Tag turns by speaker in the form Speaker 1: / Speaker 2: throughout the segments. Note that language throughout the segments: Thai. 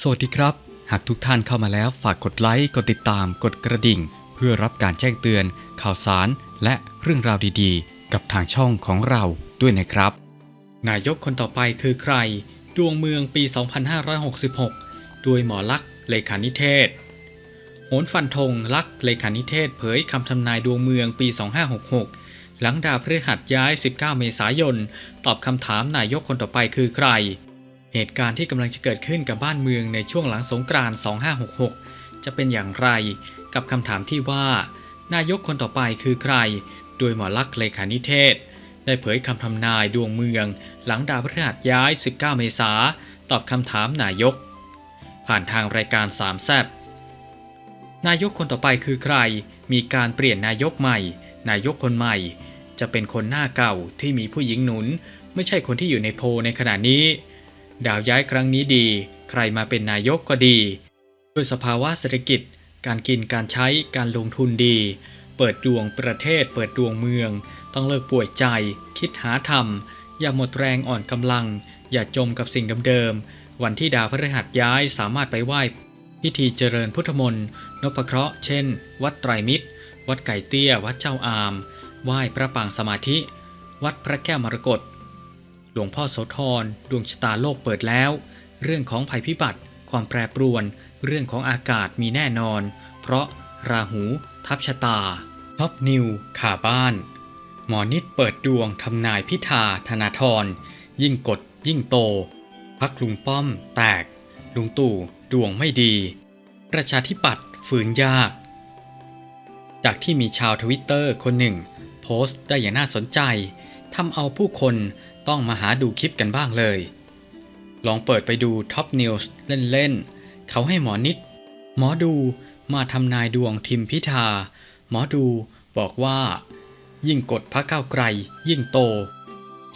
Speaker 1: สวัสดีครับ หากทุกท่านเข้ามาแล้วฝากกดไลค์ กดติดตาม กดกระดิ่ง เพื่อรับการแจ้งเตือน ข่าวสาร และเรื่องราวดีๆ กับทางช่องของเราด้วยนะครับ นายกคนต่อไปคือใคร ดวงเมืองปี 2566 ด้วยหมอลักษ์เลขานิเทศโหนฟันธงลักษ์เลขานิเทศ เผยคำทำนายดวงเมืองปี 2566 หลังดาวพฤหัสย้าย 19 เมษายน ตอบคำถามนายกคนต่อไปคือใคร เหตุการณ์ที่กำลังจะเกิดขึ้นกับบ้านเมืองในช่วงหลังสงกรานต์2566 จะเป็นอย่างไร กับคำถามที่ว่า นายกคนต่อไปคือใคร โดยหมอลักษณ์เลขานิเทศ ได้เผยคำทำนายดวงเมือง หลังดาวพฤหัสย้าย 19 เมษาตอบคำถามนายก ผ่านทางรายการสามแซบนายกคนต่อไปคือใคร มีการเปลี่ยนนายกใหม่ นายกคนใหม่ จะเป็นคนหน้าเก่าที่มีผู้หญิงหนุน ไม่ใช่คนที่อยู่ในโพในขณะนี้ ดาวย้ายครั้งนี้ดี ใครมาเป็นนายกก็ดี ด้วยสภาวะเศรษฐกิจ การกินการใช้การลงทุนดี เปิดดวงประเทศ เปิดดวงเมือง ต้องเลิกป่วยใจ คิดหาธรรม อย่าหมดแรงอ่อนกำลัง อย่าจมกับสิ่งเดิมๆวันที่ดาวพฤหัสย้ายสามารถไปไหว้พิธีเจริญพุทธมนต์นพเคราะห์เช่น วัดไตรมิตร วัดไก่เตี้ย วัดเจ้าอาม ไหว้พระปางสมาธิ วัดพระแก้วมรกต หลวงพ่อโสธรดวงชะตาโลกเปิดแล้ว เรื่องของภัยพิบัติ ความแปรปรวน เรื่องของอากาศมีแน่นอน เพราะราหูทับชะตา ท็อปนิวขาบ้าน หมอนิดเปิดดวงทำนายพิธาธนาธรยิ่งกดยิ่งโต พักลุงป้อมแตก ลุงตู่ดวงไม่ดี ประชาธิปัตย์ฝืนยาก จากที่มีชาวทวิตเตอร์คนหนึ่ง โพสต์ได้อย่างน่าสนใจทำเอาผู้คน ต้องมาหาดูคลิปกันบ้างเลย ลองเปิดไปดูท็อปนิวส์เล่นๆ เขาให้หมอนิด หมอดูมาทำนายดวงทิมพิธา หมอดูบอกว่า ยิ่งกดพักก้าไกล ยิ่งโต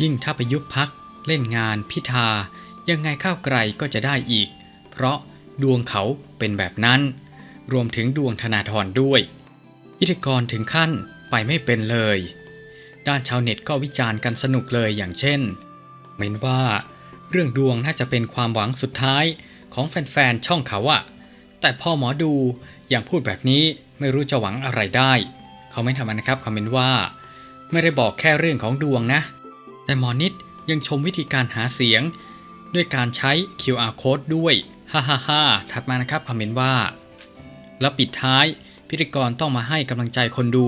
Speaker 1: ยิ่งถ้าไปยุบพักเล่นงานพิธา ยังไงข้าวไกลก็จะได้อีก เพราะดวงเขาเป็นแบบนั้น รวมถึงดวงธนาธรด้วยพิธีกรถึงขั้นไปไม่เป็นเลย ด้านชาวเน็ตก็วิจารณ์กันสนุกเลยอย่างเช่น เมนว่า เรื่องดวงน่าจะเป็นความหวังสุดท้ายของแฟนๆช่องเขาอะแต่พ่อหมอดูอย่างพูดแบบนี้ไม่รู้จะหวังอะไรได้เขาไม่ทำนะครับคอมเมนต์ว่า ไม่ได้บอกแค่เรื่องของดวงนะ แต่หมอนิดยังชมวิธีการหาเสียง ด้วยการใช้ QR code ด้วยฮ่าฮ่าฮ่าถัดมานะครับคอมเมนต์ว่า แล้วปิดท้ายพิธีกรต้องมาให้กำลังใจคนดู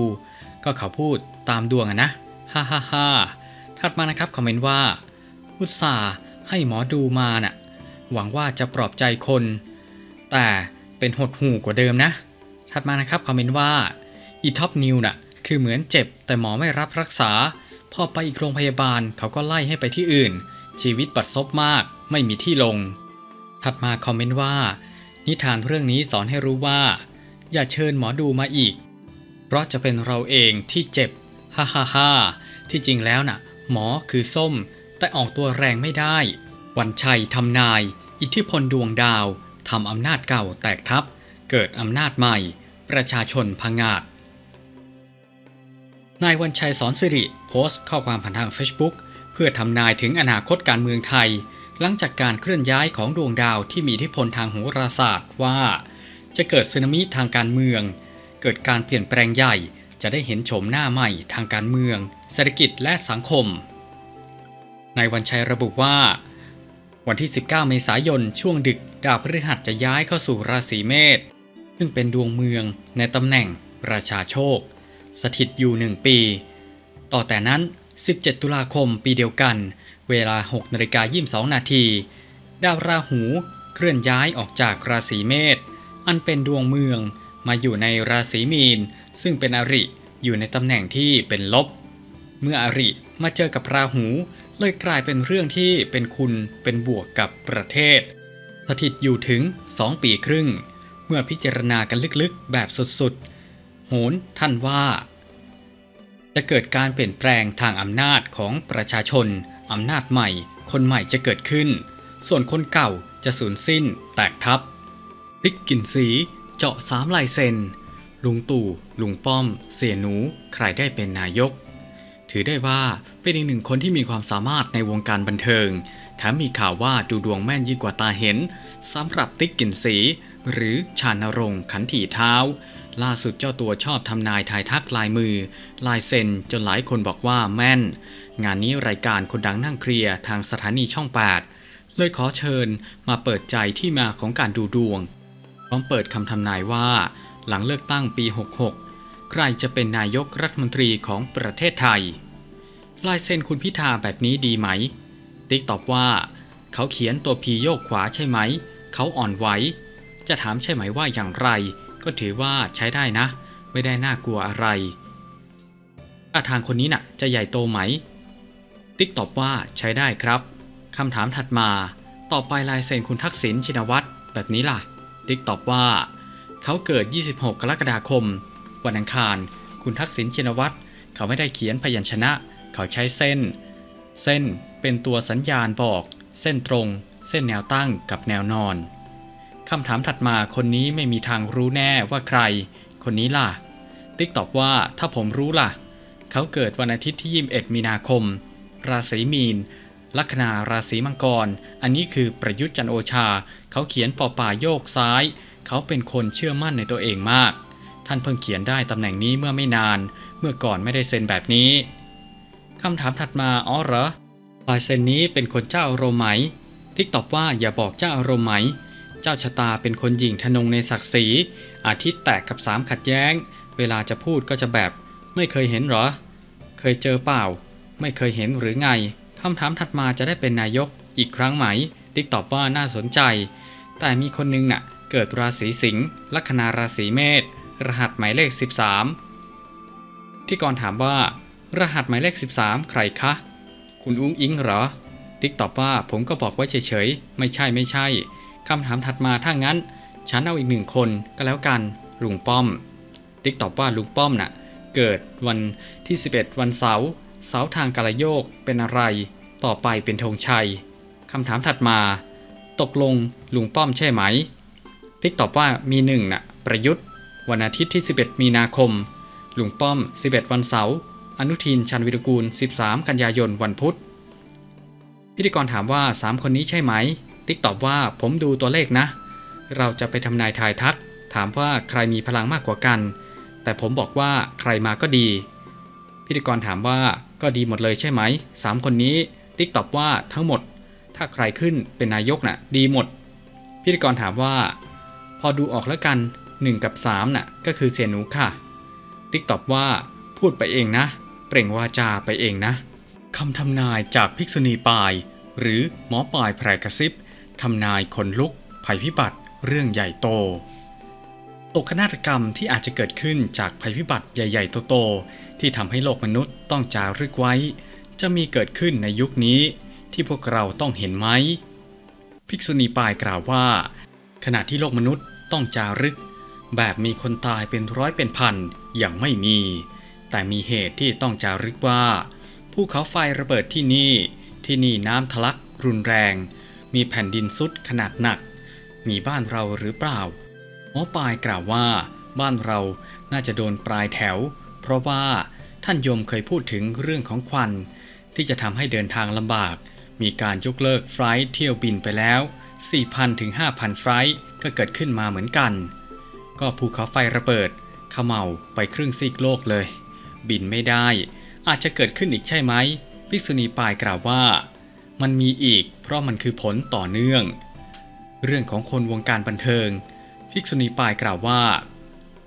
Speaker 1: ก็เขาพูดตามดวงอะนะ ฮ่าฮ่าฮ่าถัดมานะครับคอมเมนต์ว่า อุตส่าห์ให้หมอดูมาน่ะ หวังว่าจะปลอบใจคน แต่เป็นหดหูกว่าเดิมนะ ถัดมานะครับคอมเมนต์ว่าอีท็อปนิวน่ะ คือเหมือนเจ็บแต่หมอไม่รับรักษา พอไปอีกโรงพยาบาลเขาก็ไล่ให้ไปที่อื่น ชีวิตบัดซบมากไม่มีที่ลง ถัดมาคอมเมนต์ว่า นิทานเรื่องนี้สอนให้รู้ว่า อย่าเชิญหมอดูมาอีก เพราะจะเป็นเราเองที่เจ็บ ฮ่าฮ่าฮ่าที่จริงแล้วน่ะ หมอคือส้ม แต่ออกตัวแรงไม่ได้ วันชัยทำนาย อิทธิพลดวงดาวทำอำนาจเก่าแตกทับ เกิดอำนาจใหม่ ประชาชนพังงาดนายวันชัยสอนสิริโพสต์ข้อความผ่านทาง Facebook เพื่อทำนายถึงอนาคตการเมืองไทย หลังจากการเคลื่อนย้ายของดวงดาวที่มีอิทธิพลทางโหราศาสตร์ว่า จะเกิดสึนามิทางการเมือง เกิดการเปลี่ยนแปลงใหญ่ จะได้เห็นโฉมหน้าใหม่ทางการเมือง เศรษฐกิจและสังคม นายวันชัยระบุว่า วันที่ 19 เมษายนช่วงดึกดาวพฤหัสจะย้ายเข้าสู่ราศีเมษซึ่งเป็นดวงเมืองในตำแหน่งราชาโชค สถิตอยู่หนึ่งปี ต่อแต่นั้น 17 ตุลาคมปีเดียวกัน เวลา6นาฬิกา22 นาทีดาวราหูเคลื่อนย้ายออกจากราศีเมษอันเป็นดวงเมือง มาอยู่ในราศีมีน ซึ่งเป็นอริอยู่ในตำแหน่งที่เป็นลบ เมื่ออริมาเจอกับราหู เลยกลายเป็นเรื่องที่เป็นคุณเป็นบวกกับประเทศ สถิตอยู่ถึง 2 ปีครึ่ง เมื่อพิจารณากันลึกๆแบบสุดๆ โหนท่านว่า จะเกิดการเปลี่ยนแปลงทางอำนาจของประชาชนอำนาจใหม่ คนใหม่จะเกิดขึ้น ส่วนคนเก่าจะสูญสิ้นแตกทับพลิกกลิ่นสี เจาะสามลายเซ็น ลุงตู่ ลุงป้อม เสียหนู ใครได้เป็นนายก ถือได้ว่าเป็นอีกหนึ่งคนที่มีความสามารถในวงการบันเทิงถมมีข่าวว่าดูดวงแม่นยิ่งกว่าตาเห็นสำหรับติ๊กกลินสี หรือชานรงค์ขันถีเท้า ล่าสุดเจ้าตัวชอบทำนายทายทักลายมือ ลายเซ็นจนหลายคนบอกว่าแม่น งานนี้รายการคนดังนั่งเคลียร์ทางสถานีช่อง 8 เลยขอเชิญมาเปิดใจที่มาของการดูดวง ร้อมเปิดคำทำนายว่า หลังเลือกตั้งปี 66 ใครจะเป็นนายกรัฐมนตรีของประเทศไทย ลายเซ็นคุณพิธาแบบนี้ดีไหม ติ๊กตอบว่า เขาเขียนตัวพีโยกขวาใช่ไหม เขาอ่อนไหวจะถามใช่ไหมว่าอย่างไร ก็ถือว่าใช้ได้นะ ไม่ได้น่ากลัวอะไรท่าทางคนนี้น่ะ จะใหญ่โตไหม ติ๊กตอบว่าใช้ได้ครับคำถามถัดมา ต่อไปลายเซ็นคุณทักษิณชินวัตรแบบนี้ล่ะ ติ๊กตอบว่า เขาเกิด 26 กรกฎาคม วันอังคาร คุณทักษิณชินวัตรเขาไม่ได้เขียนพยัญชนะ เขาใช้เส้น เส้นเป็นตัวสัญญาณบอก เส้นตรง เส้นแนวตั้งกับแนวนอนคำถามถัดมาคนนี้ไม่มีทางรู้แน่ว่าใคร คนนี้ล่ะ ติ๊กตอบว่าถ้าผมรู้ล่ะ เขาเกิดวันอาทิตย์ที่ 21 มีนาคม ราศีมีน ลัคนาราศีมังกร อันนี้คือประยุทธ์จันโอชา เขาเขียนปอป่าโยกซ้าย เขาเป็นคนเชื่อมั่นในตัวเองมาก ท่านเพิ่งเขียนได้ตำแหน่งนี้เมื่อไม่นาน เมื่อก่อนไม่ได้เซ็นแบบนี้คำถามถัดมาอ๋อเหรอลายเซ็นนี้เป็นคนเจ้าอารมณ์ไหมติ๊กตอบว่าอย่าบอกเจ้าอารมณ์ไหม เจ้าชะตาเป็นคนหยิ่งทนงในศักดิ์ศรี อาทิตย์แตกกับสามขัดแย้ง เวลาจะพูดก็จะแบบ ไม่เคยเห็นหรอ เคยเจอเปล่า ไม่เคยเห็นหรือไง คำถามถัดมาจะได้เป็นนายกอีกครั้งไหม ติ๊กตอบว่าน่าสนใจ แต่มีคนนึงน่ะ เกิดราศีสิงห์ลัคนาราศีเมษรหัสหมายเลข 13 ที่ก่อนถามว่า รหัสหมายเลข 13 ใครคะ คุณอุ้งอิงเหรอ ติ๊กตอบว่าผมก็บอกไว้เฉยๆ ไม่ใช่ไม่ใช่คำถามถัดมาถ้างั้น ฉันเอาอีกหนึ่งคนก็แล้วกันลุงป้อม ติ๊กตอบว่าลุงป้อมน่ะ เกิดวันที่ 11 วันเสาร์ เสาทางกาลโยกเป็นอะไร ต่อไปเป็นธงชัยคำถามถัดมา ตกลงลุงป้อมใช่ไหม ติ๊กตอบว่ามีหนึ่งน่ะ ประยุทธ์ วันอาทิตย์ที่ 11 มีนาคม ลุงป้อม 11 วันเสาร์อนุทินชันวิรกูล 13 กันยายนวันพุธ พิธีกรถามว่า 3 คนนี้ใช่ไหม ติ๊กตอบว่าผมดูตัวเลขนะ เราจะไปทำนายทายทัก ถามว่าใครมีพลังมากกว่ากัน แต่ผมบอกว่าใครมาก็ดี พิธีกรถามว่า ก็ดีหมดเลยใช่ไหม 3 คนนี้ติ๊กตอบว่าทั้งหมด ถ้าใครขึ้นเป็นนายกน่ะ ดีหมด พิธีกรถามว่า พอดูออกแล้วกัน 1 กับ3น่ะก็คือเสียหนูค่ะ ติ๊กตอบว่าพูดไปเองนะ เปล่งวาจาไปเองนะคำทำนายจากภิกษุณีปาย หรือหมอปายแพรกระซิบทำนายขนลุก ภัยพิบัติ เรื่องใหญ่โตโศกนาฏกรรมที่อาจจะเกิดขึ้นจากภัยพิบัติใหญ่ ๆ โตๆ ที่ทำให้โลกมนุษย์ต้องจารึกไว้ จะมีเกิดขึ้นในยุคนี้ที่พวกเราต้องเห็นไหม ภิกษุณีปายกล่าวว่า ขณะที่โลกมนุษย์ต้องจารึก แบบมีคนตายเป็นร้อยเป็นพันอย่างไม่มี แต่มีเหตุที่ต้องจารึกว่าภูเขาไฟระเบิดที่นี่ที่นี่น้ำทะลักรุนแรง มีแผ่นดินซุดขนาดหนัก มีบ้านเราหรือเปล่าหมอปลายกล่าวว่า บ้านเราน่าจะโดนปลายแถว เพราะว่าท่านยมเคยพูดถึงเรื่องของควัน ที่จะทำให้เดินทางลำบาก มีการยกเลิกไฟล์เที่ยวบินไปแล้ว 4,000ถึง5,000 ไฟล์ก็เกิดขึ้นมาเหมือนกัน ก็ภูเขาไฟระเบิดขม่าไปครึ่งซีกโลกเลย บินไม่ได้ อาจจะเกิดขึ้นอีกใช่ไหมภิกษุณีปายกล่าวว่า มันมีอีกเพราะมันคือผลต่อเนื่อง เรื่องของคนวงการบันเทิง ภิกษุณีปายกล่าวว่า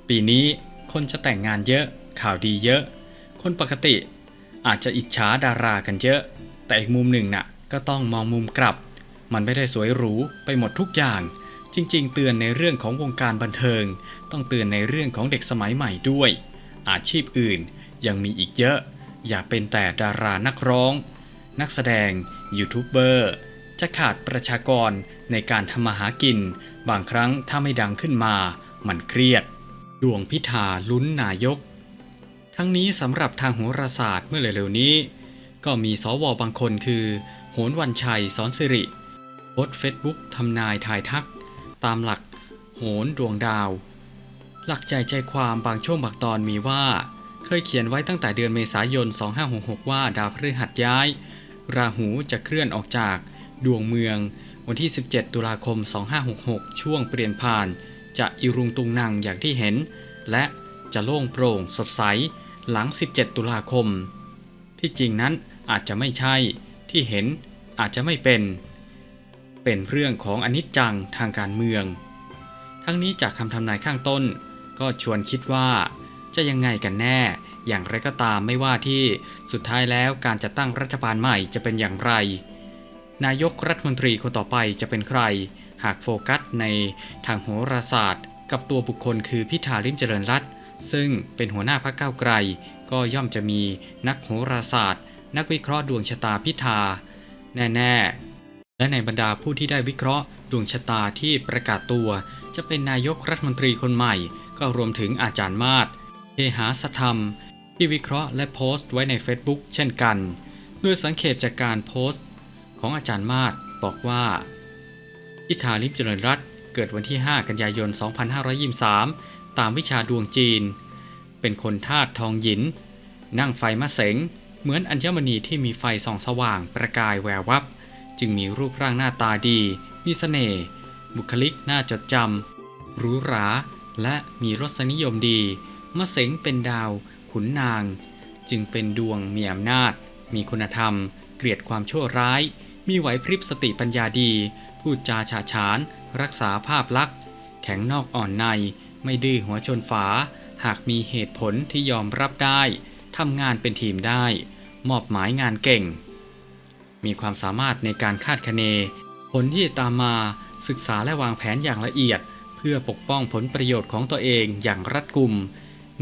Speaker 1: ปีนี้คนจะแต่งงานเยอะ ข่าวดีเยอะ คนปกติอาจจะอิจฉาดารากันเยอะ แต่อีกมุมหนึ่งน่ะก็ต้องมองมุมกลับ มันไม่ได้สวยหรูไปหมดทุกอย่าง จริง ๆ เตือนในเรื่องของวงการบันเทิง ต้องเตือนในเรื่องของเด็กสมัยใหม่ด้วย อาชีพอื่นยังมีอีกเยอะ อย่าเป็นแต่ดารานักร้อง นักแสดงยูทูบเบอร์จะขาดประชากรในการทำมาหากิน บางครั้งถ้าไม่ดังขึ้นมา มันเครียด ดวงพิธาลุ้นนายก ทั้งนี้สำหรับทางโหราศาสตร์เมื่อเร็วๆนี้ ก็มีสวบางคนคือ โหนวันชัยสอนสิริโพสเฟซบุ๊กทำนายทายทัก ตามหลัก โหนดวงดาว หลักใจใจความบางช่วงบางตอนมีว่า เคยเขียนไว้ตั้งแต่เดือนเมษายน 2566 ว่าดาวพฤหัสย้าย ราหูจะเคลื่อนออกจาก ดวงเมือง วันที่ 17 ตุลาคม 2566 ช่วงเปลี่ยนผ่าน จะอิรุงตุงนังอย่างที่เห็น และจะโล่งโปร่งสดใส หลัง 17 ตุลาคม ที่จริงนั้นอาจจะไม่ใช่ที่เห็นอาจจะไม่เป็น เป็นเรื่องของอนิจจังทางการเมือง ทั้งนี้จากคำทำนายข้างต้น ก็ชวนคิดว่า จะยังไงกันแน่ อย่างไรก็ตามไม่ว่าที่สุดท้ายแล้วการจะตั้งรัฐบาลใหม่จะเป็นอย่างไร นายกรัฐมนตรีคนต่อไปจะเป็นใคร หากโฟกัสในทางโหราศาสตร์ กับตัวบุคคลคือพิธาลิมเจริญรัตน์ ซึ่งเป็นหัวหน้าพรรคก้าวไกล ก็ย่อมจะมีนักโหราศาสตร์ นักวิเคราะห์ดวงชะตาพิธา แน่ๆ และในบรรดาผู้ที่ได้วิเคราะห์ดวงชะตาที่ประกาศตัว จะเป็นนายกรัฐมนตรีคนใหม่ ก็รวมถึงอาจารย์มาศเทหาสธรรม ที่วิเคราะห์และโพสต์ไว้ใน Facebook เช่นกันโดยสังเขปจากการโพสต์ ของอาจารย์มาศบอกว่าพิธาลิมเจริญรัตเกิดวันที่ 5 กันยายน 2523 ตามวิชาดวงจีน เป็นคนธาตุทองหยิน นั่งไฟมะเสง เหมือนอัญมณีที่มีไฟส่องสว่างประกายแวววับ จึงมีรูปร่างหน้าตาดี มีเสน่ห์บุคลิกน่าจดจำหรูหรา และมีรสนิยมดี มะเสงเป็นดาวขุนนาง จึงเป็นดวงมีอำนาจ มีคุณธรรม เกลียดความชั่วร้าย มีไหวพริบสติปัญญาดี พูดจาฉาฉาน รักษาภาพลักษณ์ แข็งนอกอ่อนใน ไม่ดื้อหัวชนฝา หากมีเหตุผลที่ยอมรับได้ทำงานเป็นทีมได้ มอบหมายงานเก่ง มีความสามารถในการคาดคะเน ผลที่ตามมาศึกษาและวางแผนอย่างละเอียด เพื่อปกป้องผลประโยชน์ของตัวเองอย่างรัดกุม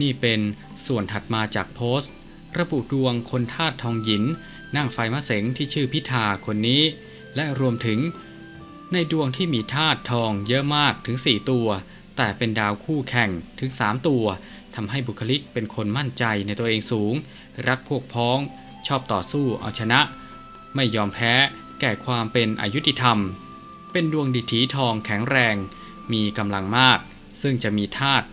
Speaker 1: นี่เป็นส่วนถัดมาจากโพสต์ ระบุดวงคนธาตุทองหยินนั่งไฟมะเสงที่ชื่อพิธาคนนี้ และรวมถึง ในดวงที่มีธาตุทองเยอะมากถึง 4 ตัว แต่เป็นดาวคู่แข่งถึง 3 ตัวทำให้บุคลิกเป็นคนมั่นใจในตัวเองสูง รักพวกพ้อง ชอบต่อสู้เอาชนะ ไม่ยอมแพ้แก่ความเป็นอายุติธรรม เป็นดวงดิถีทองแข็งแรง มีกำลังมาก ซึ่งจะมีธาตุ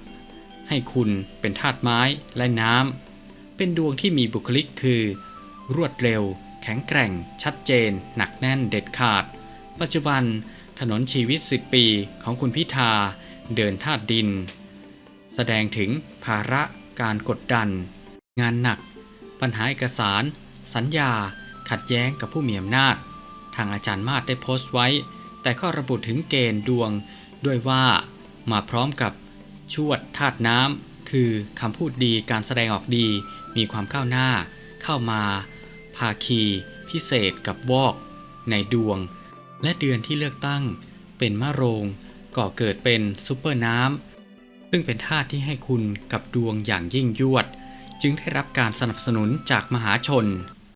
Speaker 1: ให้คุณเป็นธาตุไม้และน้ำ เป็นดวงที่มีบุคลิกคือ รวดเร็ว แข็งแกร่ง ชัดเจน หนักแน่นเด็ดขาด ปัจจุบันถนนชีวิต 10 ปีของคุณพิธา เดินธาตุดิน แสดงถึงภาระการกดดัน งานหนัก ปัญหาเอกสาร สัญญา ขัดแย้งกับผู้มีอำนาจ ทางอาจารย์มาศได้โพสต์ไว้ แต่ก็ระบุถึงเกณฑ์ดวง ด้วยว่ามาพร้อมกับชวดธาตุน้ำคือคำพูดดีการแสดงออกดี มีความก้าวหน้า เข้ามาภาคีพิเศษกับวอก ในดวง และเดือนที่เลือกตั้ง เป็นมะโรง ก่อเกิดเป็นซูเปอร์น้ำซึ่งเป็นธาตุที่ให้คุณกับดวงอย่างยิ่งยวด จึงได้รับการสนับสนุนจากมหาชน